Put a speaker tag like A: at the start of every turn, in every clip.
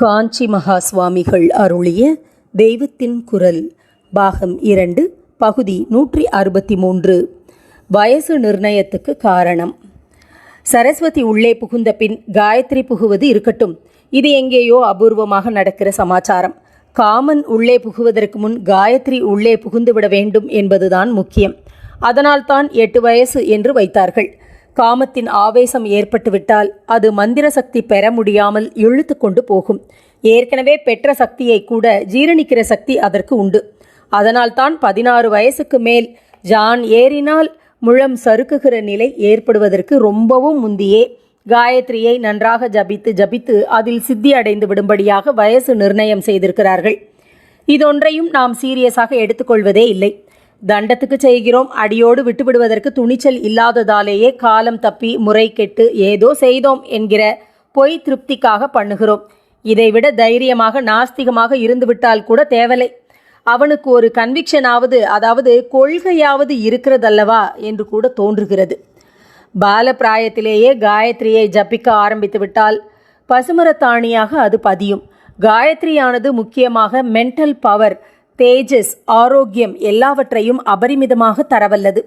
A: காஞ்சி மகா சுவாமிகள் அருளிய தெய்வத்தின் குரல் பாகம் இரண்டு பகுதி நூற்றி அறுபத்தி மூன்று வயசு நிர்ணயத்துக்கு காரணம். சரஸ்வதி உள்ளே புகுந்த பின் காயத்ரி புகுவது இருக்கட்டும். இது எங்கேயோ அபூர்வமாக நடக்கிற சமாச்சாரம். காமன் உள்ளே புகுவதற்கு முன் காயத்ரி உள்ளே புகுந்துவிட வேண்டும் என்பதுதான் முக்கியம். அதனால்தான் எட்டு வயசு என்று வைத்தார்கள். காமத்தின் ஆவேசம் ஏற்பட்டுவிட்டால் அது மந்திர சக்தி பெற முடியாமல் இழுத்து கொண்டு போகும். ஏற்கனவே பெற்ற சக்தியை கூட ஜீரணிக்கிற சக்தி அதற்கு உண்டு. அதனால்தான் பதினாறு வயசுக்கு மேல் ஜான் ஏறினால் முழம் சறுக்குகிற நிலை ஏற்படுவதற்கு ரொம்பவும் முந்தியே. காயத்ரியை நன்றாக ஜபித்து ஜபித்து அதில் சித்தி அடைந்து விடும்படியாக வயசு நிர்ணயம் செய்திருக்கிறார்கள். இதொன்றையும் நாம் சீரியஸாக எடுத்துக்கொள்வதே இல்லை. தண்டத்துக்கு செய்கிறோம். அடியோடு விட்டுவிடுவதற்கு துணிச்சல் இல்லாததாலேயே காலம் தப்பி முறை கெட்டு ஏதோ செய்தோம் என்கிற பொய் திருப்திக்காக பண்ணுகிறோம். இதைவிட தைரியமாக நாஸ்திகமாக இருந்துவிட்டால் கூட தேவலை அவனுக்கு ஒரு கன்விக்ஷனாவது அதாவது கொள்கையாவது இருக்கிறதல்லவா என்று கூட தோன்றுகிறது. பால பிராயத்திலேயே காயத்ரியை ஜப்பிக்க ஆரம்பித்து விட்டால் பசுமரத்தாணியாக அது பதியும். காயத்ரியானது முக்கியமாக மென்டல் பவர் தேஜஸ் ஆரோக்கியம் எல்லாவற்றையும் அபரிமிதமாக தரவல்லது.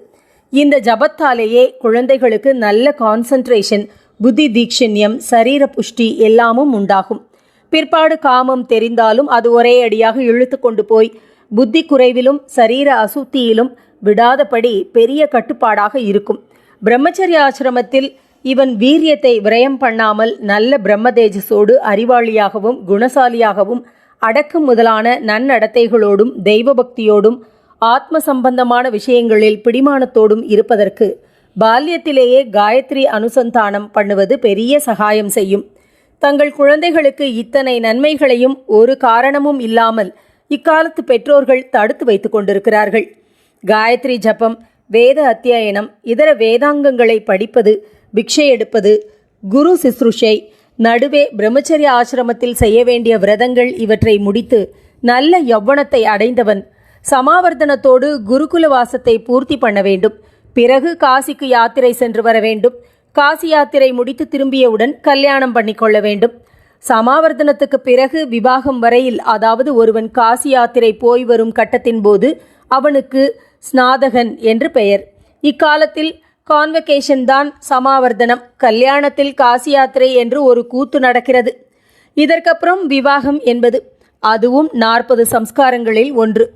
A: இந்த ஜபத்தாலேயே குழந்தைகளுக்கு நல்ல கான்சன்ட்ரேஷன் புத்தி தீக்ஷண்யம் சரீர புஷ்டி எல்லாமும் உண்டாகும். பிற்பாடு காமம் தெரிந்தாலும் அது ஒரே அடியாக இழுத்து கொண்டு போய் புத்தி குறைவிலும் சரீர அசுத்தியிலும் விடாதபடி பெரிய கட்டுப்பாடாக இருக்கும். பிரம்மச்சரிய ஆசிரமத்தில் இவன் வீரியத்தை விரயம் பண்ணாமல் நல்ல பிரம்மதேஜஸோடு அறிவாளியாகவும் குணசாலியாகவும் அடக்கம் முதலான நன்னடத்தைகளோடும் தெய்வ பக்தியோடும் ஆத்ம சம்பந்தமான விஷயங்களில் பிடிமானத்தோடும் இருப்பதற்கு பால்யத்திலேயே காயத்ரி அனுசந்தானம் பண்ணுவது பெரிய சகாயம் செய்யும். தங்கள் குழந்தைகளுக்கு இத்தனை நன்மைகளையும் ஒரு காரணமும் இல்லாமல் இக்காலத்து பெற்றோர்கள் தடுத்து வைத்து கொண்டிருக்கிறார்கள். காயத்ரி ஜபம் வேத அத்தியாயனம் இதர வேதாங்கங்களை படிப்பது பிக்ஷை எடுப்பது குரு சிஸ்ருஷை நடுவே பிரம்மச்சரிய ஆசிரமத்தில் செய்ய வேண்டிய விரதங்கள் இவற்றை முடித்து நல்ல யௌவனத்தை அடைந்தவன். சமாவர்த்தனத்தோடு குருகுல வாசத்தை பூர்த்தி பண்ண வேண்டும். பிறகு காசிக்கு யாத்திரை சென்று வர வேண்டும். காசி யாத்திரை முடித்து திரும்பியவுடன் கல்யாணம் பண்ணிக்கொள்ள வேண்டும். சமாவர்த்தனத்துக்கு பிறகு விவாகம் வரையில் அதாவது ஒருவன் காசி யாத்திரை போய் வரும் கட்டத்தின் போது அவனுக்கு ஸ்நாதகன் என்று பெயர். இக்காலத்தில் கான்வகேஷன் தான் சமாவர்த்தனம். கல்யாணத்தில் காசி யாத்திரை என்று ஒரு கூத்து நடக்கிறது. இதற்கப்புறம் விவாகம் என்பது. அதுவும் நாற்பது சம்ஸ்காரங்களில் ஒன்று.